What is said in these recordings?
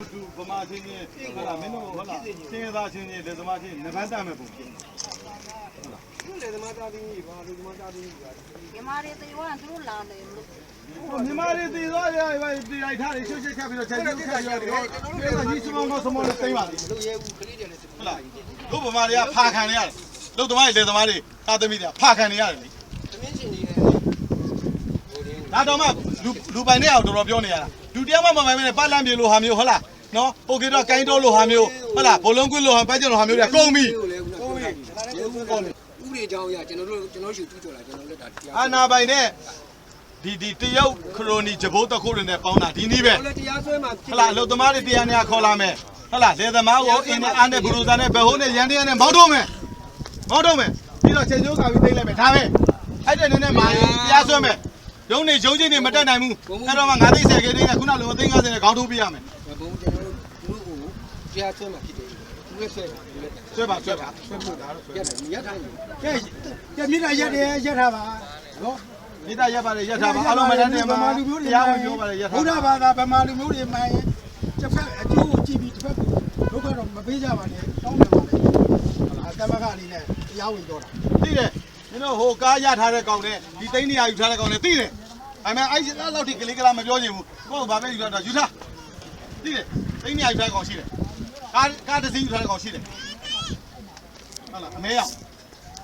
သူဗမာချင်းချင်းဟုတ်လားမင်းတို့ဟုတ်လားစင်ရသားချင်းချင်းလက်သမားချင်းနဗန်းတတ်မဲ့ပုံဖြစ်လေသမားသားပြီးပါလူသမားသားပြီးပါညီမတွေတေဝါသူတို့လာနေလို့မြန်မာပြည်တည်သွားကြပါဒီလိုက်ထားတယ်ရှုပ်ရှက်ခတ်ပြီးတော့ချက်ချင်းခတ်ရတယ်ဒီကကြီးစမောင်းတော့စမောင်းနဲ့တိမ့်ပါလိမ့်လူရဲဘူးခလေးတယ်လည်းဟုတ်လားတို့ဗမာတွေကဖာခံနေရတယ်လုတ်သမားတွေလက်သမားတွေသာသမီတွေကဖာခံနေရတယ်လေသမင်းချင်းကြီးလည်းဟိုဒီဒါတော့မှလူလူပိုင်တဲ့အောင်တော်တော်ပြောနေရတာ လူတရားမှမပိုင်နဲ့ပတ်လန့်ပြေလို့ဟာမျိုးဟုတ်လားနော်ပိုကေတော့ကိုင်းတော့လို့ဟာမျိုးဟုတ်လားဘလုံးကွင်းလို့ဟာပတ်ကျင်လို့ဟာမျိုးတွေကကုန်ပြီလည်းခုနကပြောတယ်ရဲဘူးကောင်းတယ်ဥရေကြောင်းရကျွန်တော်တို့ကျွန်တော်ရှူတူးကြော်လာကျွန်တော်လည်းဒါတရားအာနာပိုင်နဲ့ဒီဒီတရုတ်ခရိုနီဂျဘိုးတခုတွေနဲ့ပေါင်းတာဒီနည်းပဲဟိုလည်းတရားဆွဲမှာဟလာအလုတ်သမားတွေတရားနေခေါ်လာမယ်ဟလာလေသမားကိုအင်းနဲ့အားနဲ့ဘလူဇာနဲ့ဘယ်ဟိုးနဲ့ရန်တရားနဲ့မောင်းတော့မယ်မောင်းတော့မယ်ပြီးတော့ချက်ကျိုးကပြီးသိမ့်လိုက်မယ်ဒါပဲအဲ့တဲ့နည်းနဲ့မာရင်တရားဆွဲမယ် ရုံးနေရုံးချင်းနေမတက်နိုင်ဘူးအဲ့တော့မှငါသိ10ခေတင်းနဲ့ခုနလိုသိန်း50နဲ့ခေါင်းထိုးပြရမယ်ဘုံကျွန်တော်တို့သူတို့ကိုတရားဆွဲမှာဖြစ်တယ်သူလည်းဆွဲတာသူလည်းဆွဲပါဆွဲပါဆွဲဖို့ဒါတော့ဆွဲရတယ်ရထားရင်ကဲကဲမြေတာရက်တယ်ရက်ထားပါနော်မိသားရက်ပါတယ်ရက်ထားပါအားလုံးမတန်းနေမှာတရားဝင်ပြောပါတယ်ရက်ထားဘုရားဘာသာဗမာလူမျိုးတွေမှရင်တစ်ဖက်အကျိုးကိုကြည့်ပြီးတစ်ဖက်ကိုဒုက္ခတော့မပေးကြပါနဲ့တောင်းပန်ပါလေအတမကလေးနဲ့တရားဝင်ပြောတာသိတယ်မင်းတို့ဟိုကားရထားတဲ့ကောင်နဲ့ဒီသိန်းနေရာယူထားတဲ့ကောင်နဲ့သိတယ် အမေအဲ့အဲ့လောက်ထိကလေးကလာမပြောချင်ဘူးကိုယ်ဘာပဲယူထားတာယူထားသိတယ်သိန်းနေရာယူထားတဲ့ကောင်ရှိတယ်ကားကားတစ်စီးယူထားတဲ့ကောင်ရှိတယ်ဟုတ်လားအမေရောက်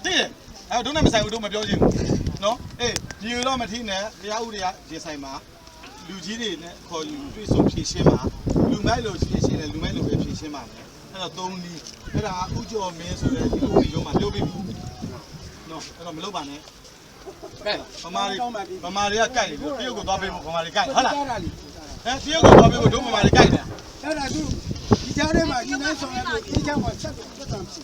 သိတယ်အဲ့တို့နဲ့မဆိုင်ဘူးတို့မပြောချင်ဘူးနော်အေးဒီလိုတော့မထီးနဲ့တရားဥပဒေကရေဆိုင်မှာလူကြီးတွေနဲ့ခေါ်ယူတွေ့ဆုံဖြည့်ရှင်းမှာလူမိုက်လို့ဖြည့်ရှင်းတယ်လူမိုက်လို့ပဲဖြည့်ရှင်းပါမယ်အဲ့တော့သုံးလီအဲ့ဒါဥကျော်မင်းဆိုတဲ့ဒီလိုရုံးမှာပြောပြီးပြီနော်အဲ့တော့မလုပ်ပါနဲ့ ပဲဗမာတွေဗမာတွေကကြိုက်တယ်တရုတ်ကိုသွားပေးဖို့ဗမာတွေကြိုက်ဟုတ်လားကြားတာလေအဲတရုတ်ကိုသွားပေးဖို့တို့ဗမာတွေကြိုက်တယ်အဲ့ဒါသူဒီကြားထဲမှာဒီတိုင်းဆောင်ရလို့အေးချမ်းမှာဆက်တော့သက်သာမရှိ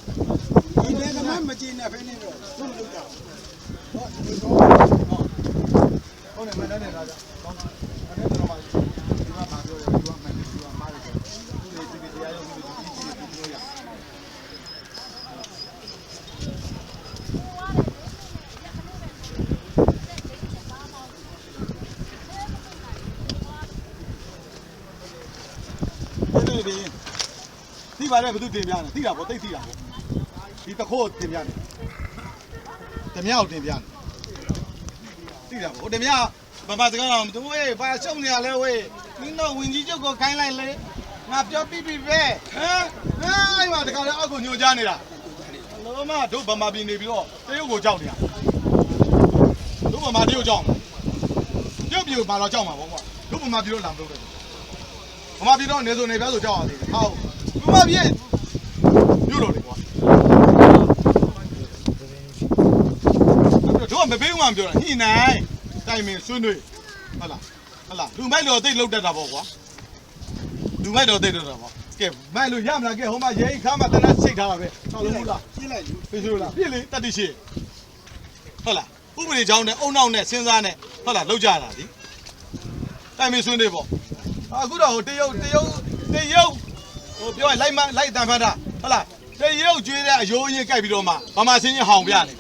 ဒီလေကမှမကြည့်နဲ့ဖဲနေတော့သူ့မလုပ်ကြဘူးဟောဒီတော့ဟုတ်တယ်မနဲ့နေတာကြကောင်းတယ်မနဲ့တော့မှဒီမှာမှာပြောတယ်ဒီမှာမှန်တယ်ဒီမှာမှားတယ်ဒီလိုဒီတရားရုံးဒီကြီးကြီးဒီပြောရ ဒီဒီဒီ ပါလေဘယ်သူတင်ပြလဲသိတာပေါ့သိသိတာပေါ့ဒီတခိုးတင်ပြတယ်ဓမြောက်တင်ပြတယ်သိတာပေါ့ဓမြောက်ဘာမှစကားတော့သူဝေးဘာရှုံနေရလဲဝေးမင်းတို့ဝင်ကြီးချုပ်ကိုခိုင်းလိုက်လေငါပြောပြပြပဲဟမ်ဟမ်အဲ့မှာတခါလေအောက်ကိုညှို့ချနေတာလောမတို့ဗမာပြည်နေပြီးတော့တရုတ်ကိုကြောက်နေတာတို့ဗမာတရုတ်ကြောက်တရုတ်ပြည်ကိုဘာလို့ကြောက်မှာပေါ့ကွာတို့ဗမာပြည်တော့လာမလို့တယ်ဗမာပြည်တော့နေဆိုနေပြဆိုကြောက်ရသေးတယ်ဟောဗ မာပြည်မြို့တော်လေကွာတို့ကမပေးမှမပြောတာညှိနှိုင်းတိုင်မင်းဆွေးနွေးဟုတ်လားဟုတ်လားလူမိုက်တော့သိလောက်တတ်တာပေါ့ကွာလူမိုက်တော့သိတတ်တာပေါ့ကဲမိုက်လို့ရမလားကဲဟိုမှာရဲခါမှာတနတ်စိတ်ထားပါပဲဟုတ်လို့လားကြည့်လိုက်လူပြေဆိုလားပြည့်လေတတိရှိဟုတ်လားဥပဒေကြောင်းနဲ့အုံနောက်နဲ့စဉ်းစားနဲ့ဟုတ်လားလောက်ကြတာလीတိုင်မင်းဆွေးနွေးပေါ့အခုတော့ဟိုတရုတ်တရုတ်တရုတ် ဟိုပြောရင်လိုက်မလိုက်တန်ဖတ်တာဟုတ်လားတရုတ်ကျွေးတဲ့အယိုးအရင်ကြိုက်ပြီးတော့မှဗမာစင်းချင်းဟောင်ပြနေ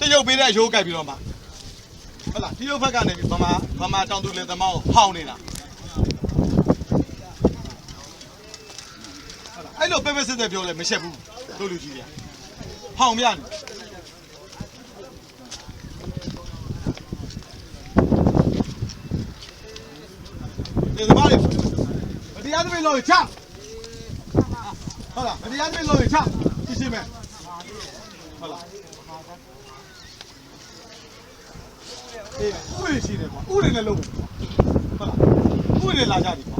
တာတရုတ်ပေးတဲ့အယိုးကြိုက်ပြီးတော့မှဟုတ်လားတရုတ်ဘက်ကနေပြီးဗမာဗမာတောင်သူလယ်သမားကိုဟောင်နေတာဟုတ်လားအဲ့လိုပဲပဲစစ်စစ်ပြောလဲမရှက်ဘူးတို့လူကြီးတွေကဟောင်ပြနေလယ်သမားတွေမတရားသဖြင့်လို့ချ ဟုတ်လားမတရားသဖြင့်လို့ချသိရှိမယ်ဟုတ်လားအေးဥပဒေရှိတယ်ကွာဥပဒေနဲ့လုပ်မယ်ဟုတ်လားဥပဒေလာကြပြီကွာ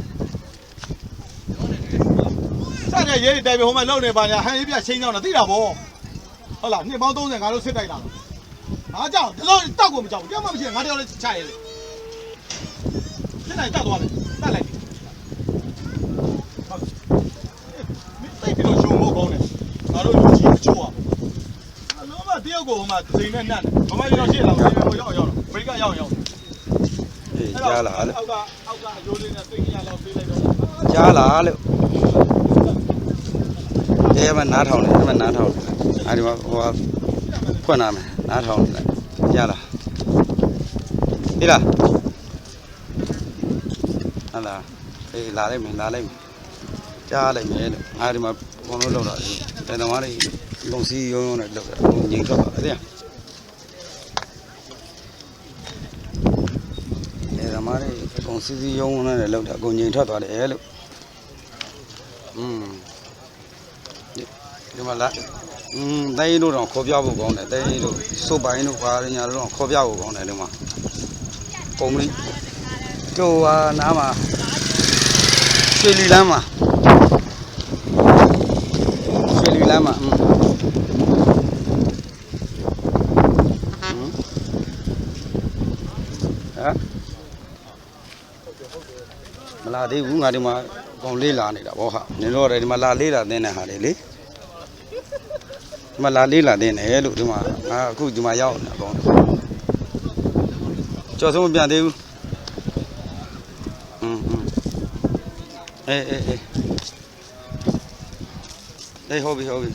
စတဲ့ရေးတိုင်ပဲဟိုမှာလုံနေပါညာဟန်ရေးပြချင်းကြောင်းတာသိတာဗောဟုတ်လားနှစ်ပေါင်း30ငါတို့စစ်တိုက်တာငါကြောက်ဒီလိုတောက်ကိုမကြောက်ဘူးကြောက်မှမရှိရင်ငါတယောက်လည်းချရဲလေစစ်နိုင်တောက်သွားတယ်တက်လိုက်တိတ်ပြီးတော့ရှုံဖို့ကောင်းတယ်ငါတို့လူကြီးအချို့อ่ะအ လုံးမတယောက်ကိုဟိုမှာစိန်နဲ့နှက်တယ်ဘာမှမရောက်ရှေ့လာဘူးဟိုရောက်ရောက်အမေရိကရောက်ရောက်အေးကြားလာလို့အောက်ကအောက်ကအယိုးလေးနဲ့သိရလောက်ပေးလိုက်တော့ကြားလာလို့အဲမနားထောင်တယ်အဲမနားထောင်တယ်အဲဒီမှာဟိုကဖွင့်လာမယ်နားထောင်တယ်ကြားလာဟေးလားဟာလားအေးလာလိုက်မယ်လာလိုက်မယ်ကြားလိုက်မယ်လို့ငါဒီမှာဘုံလုံးလောက်တာလေတန်သမားလေး လုံစီရုံးရုံးနဲ့လောက်တာငြိမ်ထွက်ပါလေတဲ့အဲသမားလေးလုံစီစီရုံးရုံးနဲ့လောက်တာအကုန်ငြိမ်ထွက်သွားတယ်လို့อืมဒီမှာလာอืมတိုင်းတို့တော့ခေါ်ပြဖို့ကောင်းတယ်တိုင်းတို့စုပ်ပိုင်းတို့ပါရညာတို့တော့ခေါ်ပြဖို့ကောင်းတယ်လို့မှာပုံမလေးကျိုးဟာနားမှာရွှေလီလမ်းမှာရွှေလီလမ်းမှာอืม သေးဘူးငါဒီမှာကောင်လေးလာနေတာဗောဟာနင်တို့ကဒီမှာလာလေးလာသင်းတဲ့ဟာလေလေဒီမှာလာလေးလာသင်းတယ်လို့ဒီမှာငါအခုဒီမှာရောက်နေတာဗောကြော်ဆုံးမပြန်သေးဘူးอืมအေးအေးအေးလေဟုတ်ပြီဟုတ်ပြီ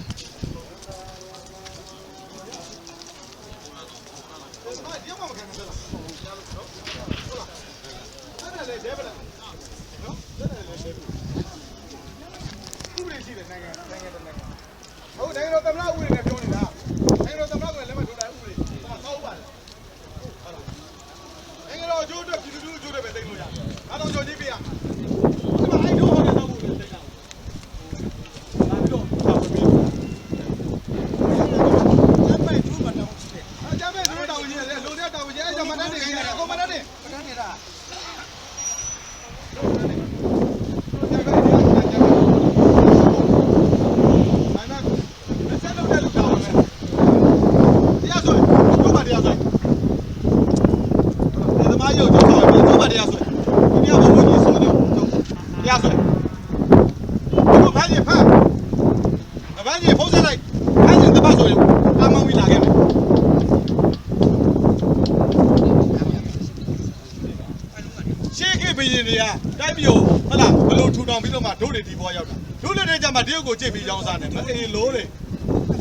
ဘရင်တွေကတိုက်ပြီးဟုတ်လားဘလို့ထူထောင်ပြီးတော့မှဒုတွေဒီဘွားရောက်တာဒုလည်းတဲ့ကြမှာတရုတ်ကိုကြိတ်ပြီးရောင်းစားတယ်မအေးလို့တဲ့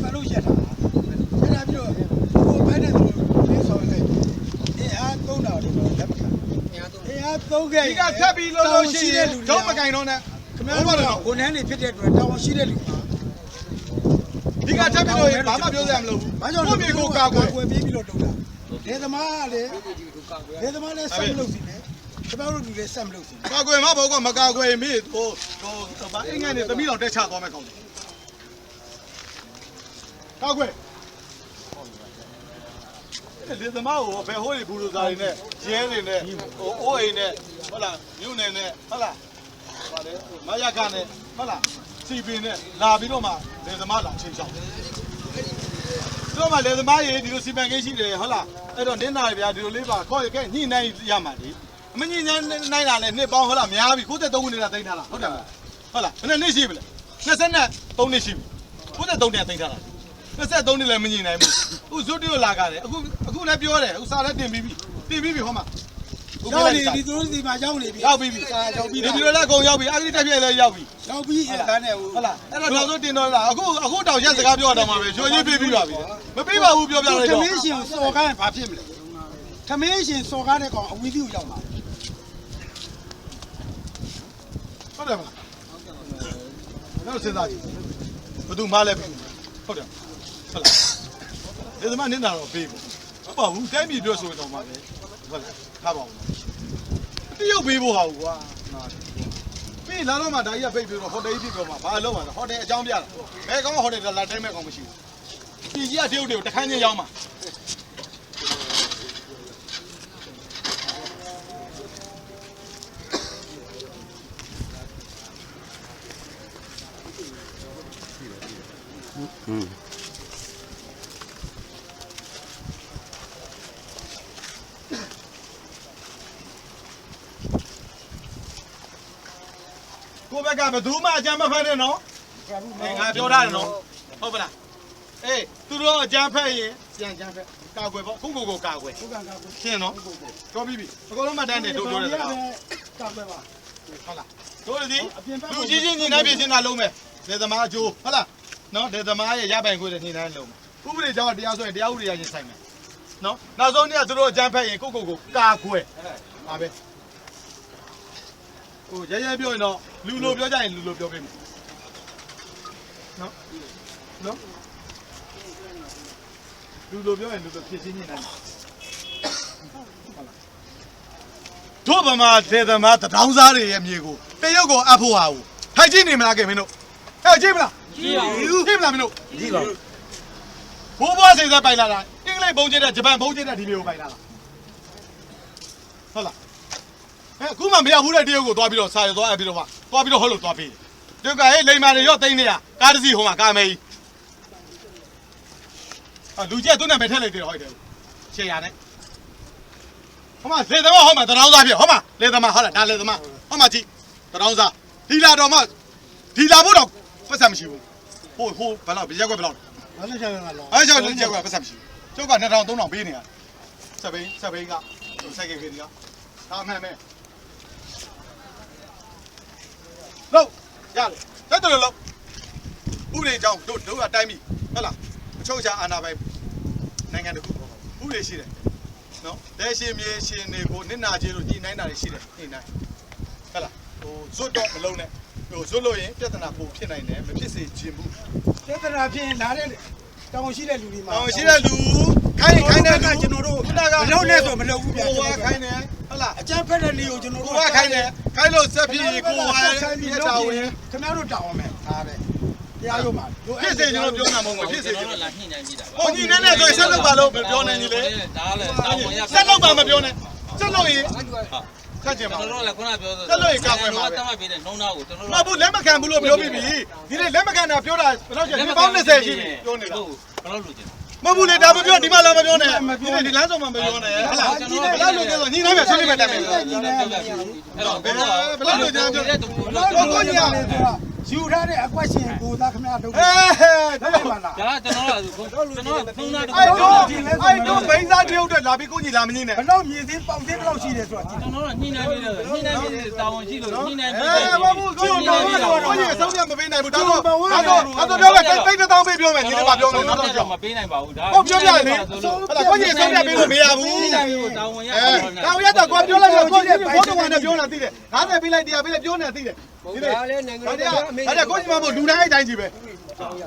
ဘာလို့ရက်တာအဲ့ဒါပြီးတော့ကိုဘဲနဲ့သူလေးဆောင်လိုက်အေးအားသုံးတာလို့လက်မခံအေးအားသုံးခဲ့ဒီကထပ်ပြီးလို့လို့ရှိရင်ဒုမကင်တော့နဲ့ခင်ဗျားတို့ကဝန်ထမ်းတွေဖြစ်တဲ့အတွက်တာဝန်ရှိတဲ့လူပါဒီကထပ်ပြီးလို့ရင်ဘာမှပြောစရာမလိုဘူးဘာကြောင့်ကိုမြေကိုကာကွယ်ကွယ်ပြီးပြီးတော့တုံးတာဒေသမားကလေဒေသမားလည်းဆက်မလုပ်စီ နဲ့ခင်ဗျားတို့လူလည်းဆက်မလုပ်စီကာကွယ်မဘောကမကာကွယ်မေးဟိုဟိုဘာအင်္ဂန်နဲ့သမီးတော်တက်ချသွားမယ်ကောင်းတယ်ကာကွယ်လေသမားကိုဘယ်ဟိုးတွေဘူလိုဇာတွေနဲ့ရဲတွေနဲ့ဟိုအိုးအိမ်နဲ့ဟုတ်လားမြုံနယ်နဲ့ဟုတ်လားဟာလေမရကနဲ့ဟုတ်လားစီပင်နဲ့လာပြီးတော့မှလေသမားလာချိန်ချောင်းတို့မှလေသမားရေဒီလိုစီပန်ကိန်းရှိတယ်ဟုတ်လားအဲ့တော့နင်းနာရဗျာဒီလိုလေးပါခေါ်ရခဲ့ညှိနှိုင်းရမှာလေ အမညှိနှိုင်းနိုင်တာလေနှစ်ပေါင်းဟုတ်လားများပြီ93ခုနေတာသိမ်းထားလားဟုတ်တယ်မလားဟုတ်လားဘယ်နဲ့နှစ်ရှိပြီလဲ23နှစ်ရှိပြီ93နှစ်သိမ်းထားတာ23နှစ်လည်းမညှိနိုင်ဘူးဥဇွတ်တို့လာကြတယ်အခုအခုလည်းပြောတယ်ဥစားလည်းတင်ပြီးပြီတင်ပြီးပြီဟောမှာရောက်နေပြီသူတို့စီမှာရောက်နေပြီရောက်ပြီးပြီရောက်ပြီးဒီဒီလိုလည်းကုန်ရောက်ပြီအဂတိတက်ပြည့်လည်းရောက်ပြီရောက်ပြီးအဲ့ဒါနဲ့ဟိုဟုတ်လားအဲ့တော့နောက်ဆုံးတင်တော့လားအခုအခုတောင်ရက်စကားပြောတော့မှာပဲရွှေကြီးပြေးပြီးပါပြီမပြေးပါဘူးပြောပြလိုက်ထတော့မင်းရှင်စော်ကားရင်ဘာဖြစ်မလဲထမင်းရှင်စော်ကားတဲ့ကောင်အဝီသီကိုရောက်မှာ ဟုတ်တယ်မလားနောက်စဉ်းစားကြည့်ဘယ်သူမှလည်းပြီဟုတ်တယ်ဟုတ်လားဒီသမားနင်းတာတော့ပြေးပေါ့ဟုတ်ပါဘူးတိုင်းပြည်အတွက်ဆိုတော့မှပဲဟုတ်လားထားပါဦးတရုတ်ပေးဖို့ဟာကွာပြီးလာတော့မှဒါကြီးကဖိတ်ပြီးတော့ဟိုတယ်ကြီးပြပြောမှာဘာလုပ်မှာလဲဟိုတယ်အကြောင်းပြတာဘယ်ကောင်ဟိုတယ်လာတိုင်းမဲ့ကောင်မရှိဘူးပြည်ကြီးကတရုတ်တွေကိုတခန်းချင်းရောက်မှာ ဘက်ကဘယ်သူမှအကြမ်းမဖက်နဲ့နော်အေးငါပြောထားတယ်နော်ဟုတ်ပလားအေးသူတို့အကြမ်းဖက်ရင်ပြန်ကြမ်းဖက်ကာကွယ်ပေါ့ခုကိုကိုကာကွယ်ဘုကံကကိုရှင်းနော်ပြောပြီးပြီအကုန်လုံးမှတ်တမ်းတယ်တို့ပြောတယ်ကောကပဲပါဟုတ်လားတို့ဒီလူကြီးချင်းညီနိုင်ပြင်ရှင်းတာလုံးမယ်ဒေသမားအကျိုးဟုတ်လားနော်ဒေသမားရဲ့ရပိုင်ခွင့်နဲ့ညီနိုင်လုံးဥပဒေကြောင့်တရားစွဲတရားဥပဒေရရင်ဆိုင်မယ်နော်နောက်ဆုံးနေ့ကသူတို့အကြမ်းဖက်ရင်ကိုကိုကိုကာကွယ်ပါပဲ ဟိုရဲရဲပြောရင်တော့လူလိုပြောကြရင်လူလိုပြောပေးမယ်နော်နော်လူလိုပြောရင်လူလိုဖြစ်ချင်းညင်နိုင်တို့ဗမာဒေသမားတထောင်းစားတွေရဲ့မြေကိုတရုတ်ကိုအပ်ဖို့ဟာကိုထိုက်ကြည့်နေမလားကဲမင်းတို့ဟဲ့ကြည့်မလားကြည့်ပါဘူးကြည့်မလားမင်းတို့ကြည့်ပါဘိုးဘွားစိတ်သက်ပိုင်လာတာအင်္ဂလိပ်ဘုံကျတဲ့ဂျပန်ဘုံကျတဲ့ဒီမျိုးကိုပိုင်လာတာဟုတ်လား အဲအခုမှမရဘူးတဲ့တရုတ်ကိုသွားပြီးတော့စာရသွားအပ်ပြီးတော့မှသွားပြီးတော့ဟုတ်လို့သွားပြီးတရုတ်ကဟဲ့လိမ္မာတွေရော့သိန်းနေရကားတစ်စီးဟိုမှာကားမဲကြီးအလူကျက်သူ့နာမည်ထည့်လိုက်တယ်ဟုတ်တယ်ရှေ့ရနဲ့ဟောမှာလေသမားဟောမှာတရောင်းစားပြဟောမှာလေသမားဟုတ်လားဒါလေသမားဟောမှာကြည့်တရောင်းစားဒီလာတော့မှဒီလာဖို့တော့ပတ်စံမရှိဘူးဟိုဟိုဘယ်လောက်ရက်ွက်ဘယ်လောက်ဘာလို့ချက်ရမှာလဲအဲကျောက်လက်ကျက်ကပတ်စံမရှိဘူးကျောက်က2000 3000ပေးနေရဆက်ဘိန်းဆက်ဘိန်းကဆက်ကေကေဒီကဒါမှန်မယ် လို့ရတယ်တက်တယ်လို့ဥပဒေကြောင့်တို့တို့ကတိုင်းပြီဟုတ်လားအချုပ်အခြာအာဏာပိုင်နိုင်ငံတခုဥပဒေရှိတယ်နော်ဒဲရှင်မြေရှင်တွေကိုနစ်နာခြင်းလို့ညှိနှိုင်းတာတွေရှိတယ်ညှိနှိုင်းဟုတ်လားဟိုဇွတ်တော့မလုံးနဲ့ဟိုဇွတ်လို့ရင်ပြဿနာပိုဖြစ်နိုင်တယ်မဖြစ်စေချင်ဘူးပြဿနာဖြစ်ရင်လာတဲ့ တောင်းရှိတဲ့လူတွေမှာအော်ရှိတဲ့လူခိုင်းခိုင်းတဲ့လူကျွန်တော်တို့ခုနကမလုပ်နဲ့ဆိုမလုပ်ဘူးဗျာကိုကခိုင်းတယ်ဟုတ်လားအကြမ်းဖက်တဲ့နေကိုကျွန်တော်ကိုတို့ကခိုင်းတယ်ခိုင်းလို့ဆက်ပြီးကိုကရဲ့တာဝန်ခင်ဗျားတို့တောင်းအောင်မယ်ဒါပဲတရားရုံးပါဖြစ်စေကျွန်တော်ပြောမှာမဟုတ်ဘူးဖြစ်စေကျွန်ကျွန်တော်တော်လာညှိနှိုင်းကြည့်တာ။ဟိုညီနေနဲ့ဆိုရင်ဆက်လုပ်ပါလို့မပြောနိုင်ကြီးလေဒါလည်းတာဝန်ရ။ဆက်လုပ်ပါမပြောနဲ့။ဆက်လုပ်ရင် ဆက်ကြင်ပါကျွန်ဘူးတော်တို့လည်းခုနပြောဆိုတက်လို့ရကောက်ွယ်မှာပဲတတ်မှတ်ပေးတဲ့နှုံးသားကိုကျွန်တော်။မဟုတ်ဘူးလက်မခံဘူးလို့ပြောပြီးပြီ။ဒီနေ့လက်မခံတာပြောတာဘယ်တော့ကျဒီပေါင်း20ရှိပြီပြောနေတာဘယ်လိုလုပ်ချင်။မဟုတ်ဘူးလေဒါမပြောဒီမှလည်းမပြောနဲ့။ဒီနေ့ဒီလမ်းဆောင်မှမပြောနဲ့။ဟုတ်လား။ဘယ်လိုလဲဆိုညီနိုင်မယ်ဆွေးနွေးမယ်တက်မယ်။အဲ့တော့ဘယ်လိုဘယ်လိုလုပ်ကြမ်းပြောတဲ့တူဘလို့ယ်လိုလဲဆိုတာ ယူထားတဲ့အကွက်ရှင်ကိုသားခင်ဗျားတို့။အဲဟဲ့ဒါမှမလားဒါကျွန်တော်တို့ကျွန်တော်တို့နှုံးသားတအဲ့ခုတော့အဲ့တော့ဘိန်းစားတရုတ်တက်လာပြီးကိုညီလာမညီနဲ့ဘယ်တော့မြေသိပေါက်သိဘယ်လောက်ရှိတယ်ဆိုတာကြည့်ကျွန်တော်တို့ညှိနှိုင်းပေးတယ်ညှိနှိုင်းပေးတဲ့တာဝန်ရှိလို့ညှိနှိုင်းပေးအဲတယ်မဟုတ်ဘူးကိုညီတော့ကိုညီအဆုံးပြမပေးနိုင်ဘူးဒါတော့ဒါတော့ဒါတော့ပြောမယ်တိတ်တိတ်တောင်းပေးပြောမယ်ညီလေးကပြောမယ်နောက်တော့ပြောမပေးနိုင်ပါဘူးဒါဟုတ်ပြောပြလေဟုတ်လားကိုကြီးဆုံးပြပေးလို့မရဘူးတာဝန်ရအဲတောင်ရတော့ကိုပြောလိုက်တော့ကိုကြီးဘောတော်ကလည်းပြောနေတာသိတယ်90ပေးလိုက်တရားပေးလိုက်ပြောနေတာသိတယ်ဟုတ်ဒီကဲ့လေဒါလည်းနိုင်ငံဒါတော်တရားအမေအဲ့ဒါကိုကြီးမမို့လူတိုင်းအတိုင်းကြီးပဲ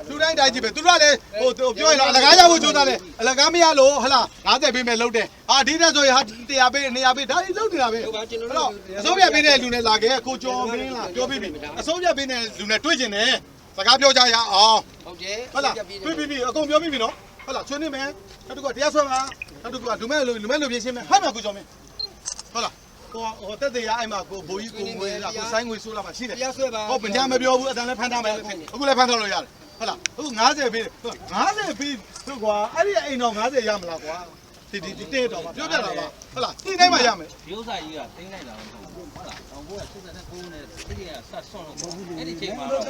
လူတိုင်းအတိုင်းကြီးပဲသူတို့ကလည်းဟိုပြောရင်တော့အလကားရဖို့ကြိုးစားတယ်အလကားမရလို့ဟလား90ပေးမယ်လုပ်တယ်ဟာဒီတက်ဆိုရင်ဟာ100ပေး200ပေးဒါကြီးလုပ်နေတာပဲဟုတ်ပါကျွန်တော်အဲ့တို့တော့အစိုးရပေးတဲ့လူနဲ့လာခဲ့ကိုကျော်မင်းလားပြောပြီးပြီအစိုးရပေးတဲ့လူနဲ့တွေ့ကျင်တယ်စကားပြောကြရအောင်ဟုတ်တယ်ဟုတ်လားတွေ့ပြီပြီအကုန်ပြောပြီးပြီနော်ဟုတ်လားဆွေးနွေးမယ်နောက်တစ်ခုကတရားဆွဲမှာနောက်တစ်ခုကလူမဲ့လူလူမဲ့လူပြင်းရှင်းမယ်ဟုတ်မှာကိုကျော်မင်းဟုတ်လား ဟိုဟိုတက်တဲ့ရအဲ့မှာကိုဘိုးကြီးကိုငွေလားကိုဆိုင်ငွေဆိုးလာမှရှိတယ်တရားဆွဲပါဟုတ်ဗျာမပြောဘူးအတန်လည်းဖမ်းထားမယ်အခုလည်းဖမ်းထားလို့ရတယ်ဟုတ်လားအခု90ပေး90ပေးတို့ကွာအဲ့ဒီအိမ်တော်90ရမလားကွာဒီဒီဒီတဲ့တော်မှာပြောပြတာပါ ဟုတ်လားဒီတိုင်းမှရမယ်ဒီဥစ္စာကြီးကတင်းလိုက်တာမဟုတ်ဘူးဟုတ်လားအောင်ဘိုးကစစ်တဲ့ကိုနဲ့တတိယဆက်ဆွန့်လို့အဲ့ဒီချိန်မှာတော့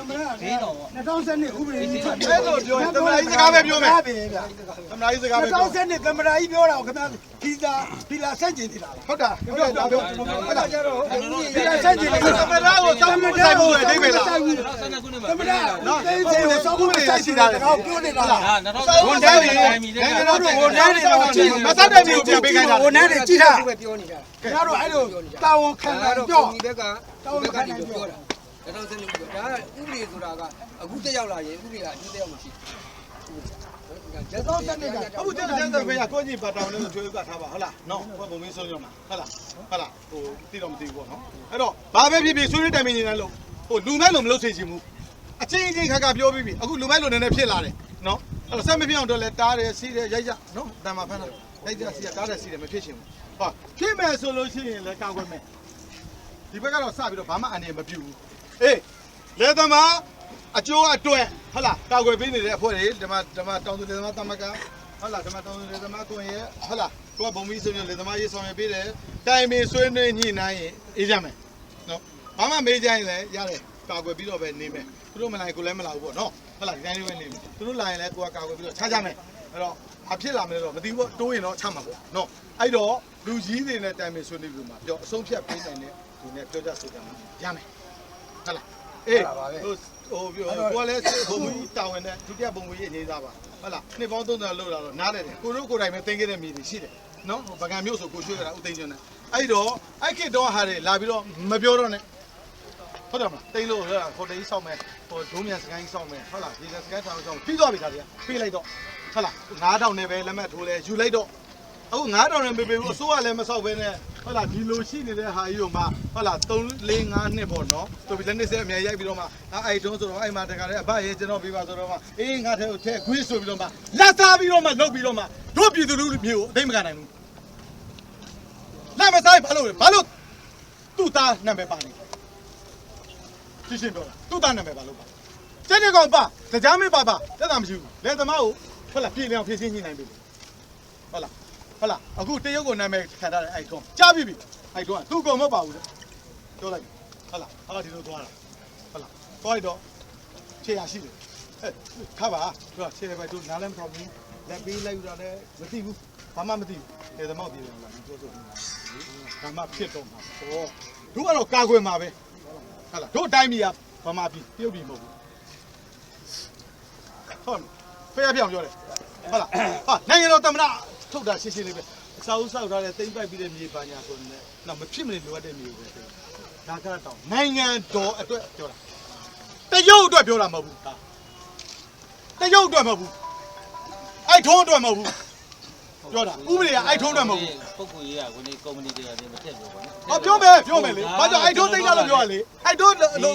ဘေးတော်2012ဥပဒေကြီးထွက်အဲ့လိုပြောရင်တမန်ကြီးစကားပဲပြောမယ်ဗျာဗျာတမန်ကြီးစကားပဲပြော2012ကင်မရာကြီးပြောတာကိုခင်ဗျာဒီသာဒီလာဆက်ကျင်နေတာလားဟုတ်တာပြောတာပြောဟုတ်လားကျတော့ဒီလာဆက်ကျင်နေတာကင်မရာကိုစောင့်မှုဆိုင်ဖို့အဓိပ္ပာယ်လားဆက်နေခုနေမှာကင်မရာနော်သိစေကိုစောက်ဖို့စိုက်ရှိတာကောပြောနေတာလားဟာတော့ဝန်ထမ်းတွေနိုင်ငံတော်တို့ဝန်ထမ်းတွေတော့ကြည့်မဆက်တဲ့မျိုးပြန်ပေးခိုင်းတာဝန်ထမ်းတွေကြည့်တာပဲပြောနေတာခင်ဗျားတို့အဲ့လိုတာဝန်ခံဒါတာတော့ပြောဒီဘက်ကဒီဘက်ကနေပြောတာဒါတော့စနေပြောဒါဥပဒေဆိုတာကအခုတက်ရောက်လာရင်ဥပဒေကအကျိုးတက်ရောက်မရှိဘူးတော့စနေကအခုကျတဲ့တဲ့ဘေးကကိုကြီးပါတောင်းလို့ကျွေးကထားပါဟုတ်လားနော်ဘုံမင်းဆုံးရမှာဟုတ်လားဟုတ်လားဟိုတိတော့မသိဘူးပေါ့နော်အဲ့တော့ဘာပဲဖြစ်ဖြစ်ဆွေးနွေးတိုင်ပင်နေတယ်လို့ဟိုလူမဲ့လို့မလုပ်ချင်ချင်ဘူးအချင်းချင်းခါခါပြောပြီးပြီအခုလူမဲ့လို့နည်းနည်းဖြစ်လာတယ်နော်အဲ့တော့ဆက်မပြောင်းတော့လဲတားတယ်စီးတယ်ရိုက်ကြနော်တန်မာဖမ်းတာရိုက်ကြစီးတားတယ်စီးတယ်မဖြစ်ချင်ဘူး ဟောဖြစ်မယ်ဆိုလို့ရှိရင်လည်းကောက်ွယ်မယ်ဒီဘက်ကတော့စပြီးတော့ဘာမှအန်ရမပြုဘူးအေးလေသမားအကျိုးအတွက်ဟုတ်လားကောက်ွယ်ပေးနေတဲ့အဖွဲ့တွေဒီမှာဒီမှာတောင်သူလေသမားတမကဟုတ်လားဓမ္မတောင်းလေသမားကွန်ရဲ့ဟုတ်လားကိုကဘုံမီဆိုရင်လေသမားရေးဆောင်ရပေးတယ်တိုင်ပင်ဆွေးနွေးညှိနှိုင်းရင်အေးကြမယ်နော်ဘာမှမေးကြရင်လည်းရတယ်ကာကွယ်ပြီးတော့ပဲနေမယ်သူတို့မလာရင်ကိုလည်းမလာဘူးပေါ့နော်ဟုတ်လားဒီတိုင်းလေးပဲနေမယ်သူတို့လာရင်လည်းကိုကကာကွယ်ပြီးတော့ချကြမယ် အဲ့တော့အဖြစ်လာမယ်တော့မသိဘူးတိုးရင်တော့ချမှာပေါ့နော်အဲ့တော့လူကြီးတွေနဲ့တိုင်ပင်ဆွေးနွေးပြီးမှပြောအဆုံးဖြတ်ပေးနိုင်တဲ့သူနဲ့ပြောကြဆိုကြမှာရမယ်ဟုတ်လားအေးဟိုဟိုပြောကိုကလည်းဘုံမီတာဝန်နဲ့ဒုတိယဘုံမီရဲ့အနေသားပါဟုတ်လားနှစ်ပေါင်း30လောက်လာတော့နားတယ်ကိုတို့ကိုယ်တိုင်ပဲတင်ခဲ့တဲ့မိတွေရှိတယ်နော်ဗကန်မျိုးဆိုကိုရွှေ့ရတာဥသိမ်းကျွန်းနဲ့အဲ့တော့အဲ့ခေတ်တော့ဟာတွေလာပြီးတော့မပြောတော့နဲ့ဟုတ်တယ်မလားတိန်လို့ဟိုဟိုတေးကြီးစောက်မယ်ဟိုဒုံးမြန်စကိုင်းစောက်မယ်ဟုတ်လားဒီစကိုင်းဆောင်စောက်ပြီးသွားပြီခါတည်းပြေးလိုက်တော့ ဟုတ်လား9000နဲ့ပဲလက်မှတ်ထိုးလဲယူလိုက်တော့အခု9000နဲ့ပေးပေးဘူးအစိုးရလည်းမစောက်ဘဲနဲ့ဟုတ်လားဒီလိုရှိနေတဲ့ဟာကြီးကိုမှဟုတ်လား3 4 5နှစ်ပေါ့နော်ဆိုပြီးလက်နေစဲအများရိုက်ပြီးတော့မှအဲ့တုံးဆိုတော့အဲ့မှာတခါတည်းအဘရေကျွန်တော်ပြပါဆိုတော့မှအေးငါထဲကိုထဲခွေးဆိုပြီးတော့မှလက်စားပြီးတော့မှလုပ်ပြီးတော့မှတို့ပြည်သူလူမျိုးကိုအသိမခံနိုင်ဘူးလက်မစားဘာလို့လဲဘာလို့သူ့သားနာမည်ပါနေရှင်းရှင်းပြောတာသူ့သားနာမည်ပါလို့ပါကျတဲ့ကောင်ပါကြားမေးပါပါတက်တာမရှိဘူးလက်သမားကို ဟုတ်လားပြည်လျောင်ဖြည့်ရှင်းညှိနိုင်ပြီဟုတ်လားဟုတ်လားအခုတရုတ်ကိုနာမည်ခံထားတဲ့အဲ့ထုံးကြားပြီပြီအဲ့ထုံးကသူ့ကောင်မပါဘူးလေပြောလိုက်ဟုတ်လားဟာဒီလိုသွားတာဟုတ်လားသွားရတော့ခြေရရှိတယ်ဟဲ့ခါပါပြောခြေရပဲသူနားလည်းမထောင်ဘူးလက်ပေးလိုက်ယူတာလည်းမသိဘူးဘာမှမသိဘူးလက်သမားပြည်လျောင်လာပြီးပြောဆိုနေတာဘာမှဖြစ်တော့မှာဟောတို့ကတော့ကာကွယ်မှာပဲဟုတ်လားတို့အတိုင်းမီကဘာမှပြီးပြုတ်ပြီးမဟုတ်ဘူးဟုတ်ဖေးရပြောင်ပြောတယ် ဟုတ်လားဟာနိုင်ငံတော်တမနာထုတ်တာရှင်းရှင်းလေးပဲအစာအုပ်ဆောက်ထားတဲ့တိမ့်ပိုက်ပြီးတဲ့မြေပါညာဆိုနေတော့မဖြစ်မနေလိုအပ်တဲ့မြေပဲဒါကတော့နိုင်ငံတော်အတွက်ပြောတာတရုတ်အတွက်ပြောတာမဟုတ်ဘူးဒါတရုတ်အတွက်မဟုတ်ဘူးအဲ့ထုံးအတွက်မဟုတ်ဘူး ပြောတာဥပဒေကအဲ့ထုံးအတွက်မဟုတ်ဘူးပုဂ္ဂိုလ်ရေးကကိုနေကုမ္ပဏီတွေကလည်းမထည့်ဘူးပေါ့နော်။အော်ပြောမယ်ပြောမယ်လေ။ဘာကြောင့်အိုက်ထိုးသိမ်းတာလို့ပြောရလေ။အိုက်ထိုး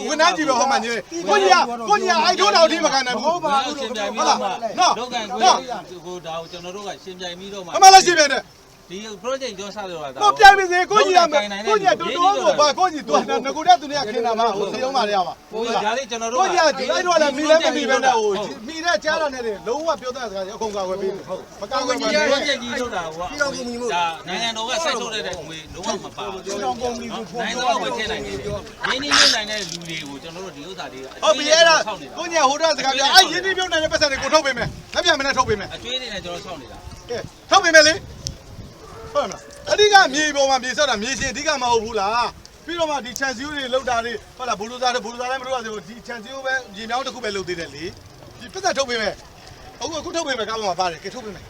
ဝန်ထမ်းကြီးပဲဟောမှညင်း။ကိုကြီးကကိုကြီးကအိုက်ထိုးတော့အထိမခံနိုင်ဘူး။ဘာလို့ရှင်းပြပြီးတော့မှလောက်ကန်ကိုဟိုဒါကိုကျွန်တော်တို့ကရှင်းပြပြီးတော့မှအမှန်လားရှင်းပြတယ် ဒီ project ကျော်စားတော့တာ။မပြိုင်ပါစေကိုကြီးကကိုကြီးကတူတူကိုဘာကိုကြီးတူငကိုတက်သူတွေကခင်းတာမှဟိုစေအောင်ပါရပါ။ဟိုဒါလေးကျွန်တော်တို့ကိုကြီးကဒီလိုက်တော့လည်းမိလည်းမမိပဲနဲ့ဟိုမိတဲ့ကြားတာနဲ့လုံးဝပြောတဲ့စကားကြီးအကုန်ကာကွယ်ပေးတယ်။ဟုတ်။မကာကွယ်ပါဒီနဲ့ project ကြီးထုတ်တာကွာဒါနိုင်ငံတော်ကစိုက်ထုတ်တဲ့ငွေလုံးဝမပါဘူးကျွန်တော်ကုမ္ပဏီကိုနိုင်ငံတော်ကဝယ်ထည့်နိုင်တယ်ရင်းနှီးမြှုပ်နှံတဲ့လူတွေကိုကျွန်တော်တို့ဒီဥစ္စာတွေကဟုတ်ပြီအဲ့ဒါကိုကြီးကဟိုတော့စကားပြောအဲ့ရင်းနှီးမြုပ်နေတဲ့ပတ်စံတွေကိုထုတ်ပေးမယ်။လက်ပြန်မနဲ့ထုတ်ပေးမယ်အကျွေးတွေနဲ့ကျွန်တော်ဆောက်နေတာ။ကဲထုတ်ပေးမယ်လေ။ ဟုတ်မလား။အဓိကမြေပေါ်မှာမြေဆောက်တာမြေရှင်အဓိကမဟုတ်ဘူးလား။ပြီးတော့မှဒီခြံစည်းရိုးတွေလောက်တာတွေဟုတ်လားဘူလူစားတွေဘူလူစားလည်းမလုပ်ရသေးဘူးဒီခြံစည်းရိုးပဲရေမြောင်းတစ်ခုပဲလုပ်သေးတယ်လေဒီပတ်သက်ထုတ်ပေးမယ်အခုအခုထုတ်ပေးမယ်ကားပေါ်မှာပါတယ်ကဲထုတ်ပေးမယ်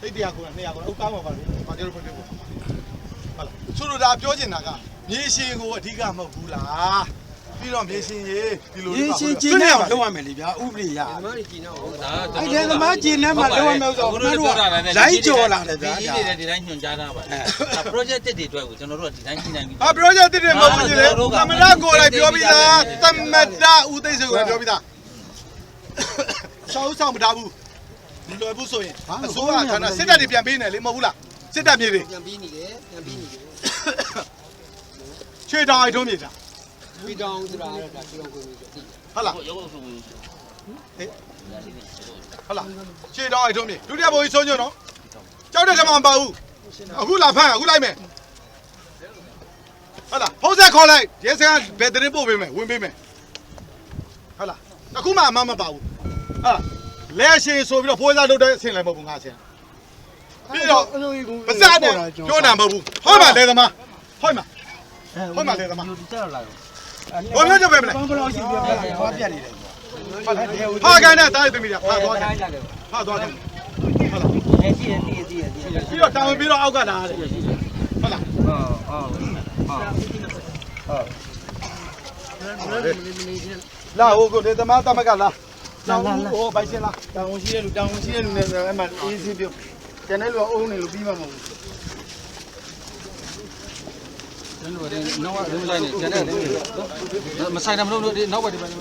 တိတ်တရားကို200ကိုအခုကားပေါ်မှာပါတယ်ဘာကြောလို့ဖွင့်ပေးဖို့ဟုတ်လားဆိုလိုတာပြောချင်တာကမြေရှင်ကိုအဓိကမဟုတ်ဘူးလား ပြီးတော့မြေရှင်ရေဒီလိုရင်းချင်းချင်းနဲ့လောက်ရမယ်လေဗျာဥပဒေရဒီမှာကြီးနော်ဟုတ်ဒါအဲ့ဒီသမားချင်းနဲ့မှလောက်ရမယ်ဆိုတော့ကျွန်တော်တို့လိုင်းကြော်လာတယ်ဗျာဒီတွေဒီတိုင်းညွှန်ကြားတာပါဒါ project တစ်တွေအတွက်ကိုကျွန်တော်တို့ကဒီတိုင်းညှိနှိုင်းပြီးဟာပြောချက်တစ်တယ်မဟုတ်ဘူးလေသမရကိုလည်းပြောပြီးသားသမတဦးသိန်းစုကိုလည်းပြောပြီးသားဆောက်ဆောင်မထားဘူးမလွယ်ဘူးဆိုရင်အစိုးရဌာနစစ်တပ်တွေပြန်ပေးနေလေမဟုတ်ဘူးလားစစ်တပ်မြေတွေပြန်ပြီးနေတယ်ပြန်ပြီးနေတယ်ချွေတောင်အိုက်ထုံးမြေတာ ပြီးတောင်းဆိုတာကတော့ဒါကျွန်တော်ကိုယ်ကိုသိတယ်ဟုတ်လားရုပ်အုပ်စုဝင်ဟုတ်လားချွေတောင်အိုက်ထုံးမြေဒုတိယဘိုးကြီးဆုံးညွန့်နော်ကြောက်တဲ့ကမှမပါဘူးအခုလာဖမ်းအခုလိုက်မယ်ဟုတ်လားဖုံးဆက်ခေါ်လိုက်ရဲစခန်းဘယ်သတင်းပို့ပေးမယ်ဝင်ပေးမယ်ဟုတ်လားအခုမှအမမပါဘူးဟုတ်လားလဲရှင်ဆိုပြီးတော့ဖိုးစားလုပ်တဲ့အဆင့်လည်းမဟုတ်ဘူးငါဆင်ပြီးတော့မစတဲ့ပြောတာမဟုတ်ဘူးဟောမှာလဲသမားဟောမှာဟောမှာလဲသမားဒီတက်လာတော့ ဘယ်မျိုးကြပဲမလဲဘယ်လောက်ရှိပြပြလဲဟောပြနေတယ်ဖာကန်နဲ့တားရသမီးတွေဖာသွားတယ်ဖာသွားတယ်ဟုတ်လားအဲကြည့်ရတည်ရတည်ရတည်ရပြီးတော့တောင်းပြီးတော့အောက်ကလာတယ်ဟုတ်လားဟုတ်ဟုတ်လာဟိုကိုလေသမားတမကလာလာလာဟိုပိုင်ရှင်လာတောင်းရှိတဲ့လူတောင်းရှိတဲ့လူနဲ့အဲ့မှာအေးဆေးပြုတ်ကျန်တဲ့လူကအုံးနေလို့ပြီးမှမဟုတ်ဘူးကျွ န်တော်တို့နောက်ဝလုံးလိုက်နေကျန်တဲ့မဆိုင်တာမလို့နောက်ဝက်ဒီပိုင်း